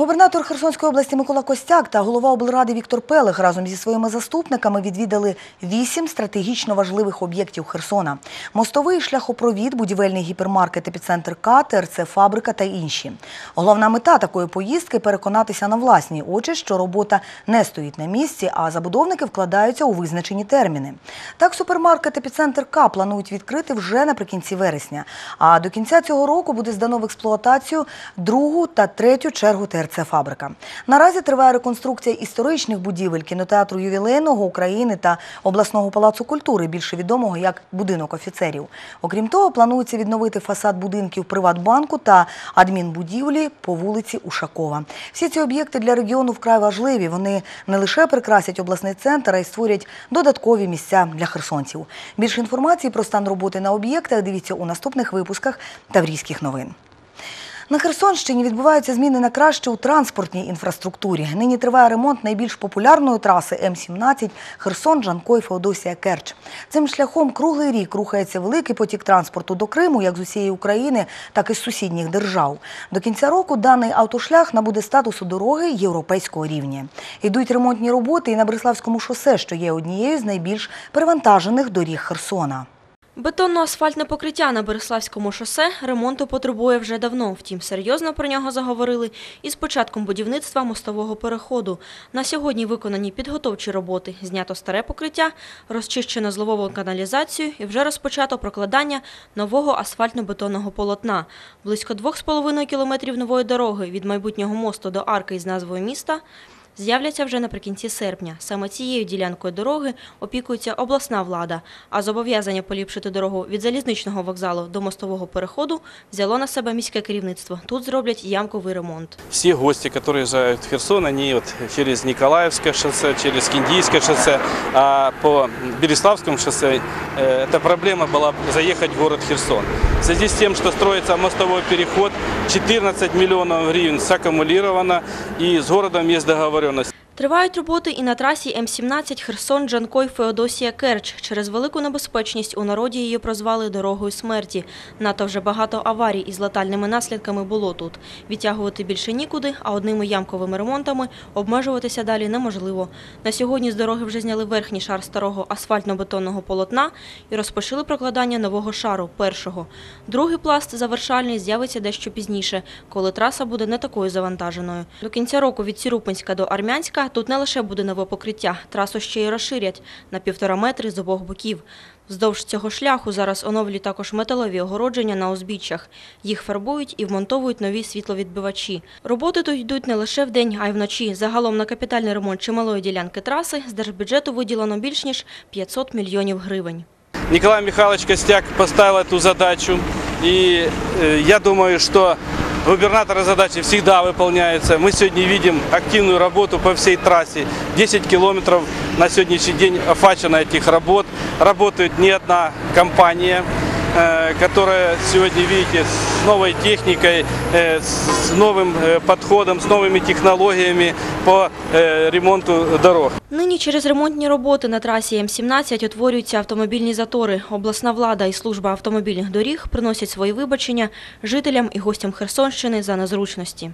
Губернатор Херсонської області Микола Костяк та голова облради Віктор Пелих разом зі своїми заступниками відвідали вісім стратегічно важливих об'єктів Херсона: мостовий шляхопровід, будівельний гіпермаркет епіцентр К, ТРЦ фабрика та інші. Головна мета такої поїздки переконатися на власні очі, що робота не стоїть на місці, а забудовники вкладаються у визначені терміни. Так, супермаркет епіцентр К планують відкрити вже наприкінці вересня. А до кінця цього року буде здано в експлуатацію другу та третю чергу ТРЦ фабрика. Наразі триває реконструкція історичних будівель кінотеатру ювілейного України та обласного палацу культури, більше відомого як будинок офіцерів. Окрім того, планується відновити фасад будинків Приватбанку та адмінбудівлі по вулиці Ушакова. Всі ці об'єкти для регіону вкрай важливі. Вони не лише прикрасять обласний центр, а й створять додаткові місця для херсонців. Більше інформації про стан роботи на об'єктах дивіться у наступних випусках Таврійських новин. На Херсонщині відбуваються зміни на краще у транспортній інфраструктурі. Нині триває ремонт найбільш популярної траси М-17 Херсон, Джанкой, Феодосія, Керч. Цим шляхом круглий рік рухається великий потік транспорту до Криму, як з усієї України, так і з сусідніх держав. До кінця року даний автошлях набуде статусу дороги європейського рівня. Йдуть ремонтні роботи і на Береславському шосе, що є однією з найбільш перевантажених доріг Херсона. Бетонно-асфальтне покриття на Береславському шосе ремонту потребує вже давно. Втім, серйозно про нього заговорили із початком будівництва мостового переходу. На сьогодні виконані підготовчі роботи. Знято старе покриття, розчищено зловову каналізацію і вже розпочато прокладання нового асфальтно-бетонного полотна. Близько 2,5 кілометрів нової дороги від майбутнього мосту до арки із назвою міста – з'являться вже наприкінці серпня. Саме цією ділянкою дороги опікується обласна влада, а зобов'язання поліпшити дорогу від залізничного вокзалу до мостового переходу взяло на себе міське керівництво. Тут зроблять ямковий ремонт. Все гости, которые заезжают в Херсон, они вот через Николаевское шоссе, через Киндийское шоссе, а по Береславскому шоссе э, эта проблема была заехать в город Херсон. В связи с тем, что строится мостовой переход, 14 миллионов гривен саккумулировано, и с городом есть договоренность. Тривають роботи і на трасі М-17 Херсон, Джанкой, Феодосія, Керч. Через велику небезпечність у народі її прозвали дорогою смерті. Надто вже багато аварій із летальними наслідками було тут. Відтягувати більше нікуди, а одними ямковими ремонтами обмежуватися далі неможливо. На сьогодні з дороги вже зняли верхній шар старого асфальтно-бетонного полотна і розпочали прокладання нового шару, першого. Другий пласт завершальний з'явиться дещо пізніше, коли траса буде не такою завантаженою. До кінця року від Сірупинська до Армянська тут не лише буде нове покриття, трасу ще й розширять на півтора метри з обох боків. Вздовж цього шляху зараз оновлюють також металеві огородження на узбіччях. Їх фарбують і вмонтовують нові світловідбивачі. Роботи тут йдуть не лише вдень, а й вночі. Загалом на капітальний ремонт чималої ділянки траси з держбюджету виділено більш ніж 500 мільйонів гривень. Николай Михайлович Костяк поставил эту задачу, и э, я думаю, что губернатора задачи всегда выполняется. Мы сегодня видим активную работу по всей трассе. 10 километров на сегодняшний день охвачено этих работ. Работает не одна компания, э, которая сегодня, видите, с новой техникой, э, с новым э, подходом, с новыми технологиями по э, ремонту дорог. Нині через ремонтні роботи на трасі М-17 утворюються автомобільні затори. Обласна влада і служба автомобільних доріг приносять свої вибачення жителям і гостям Херсонщини за незручності.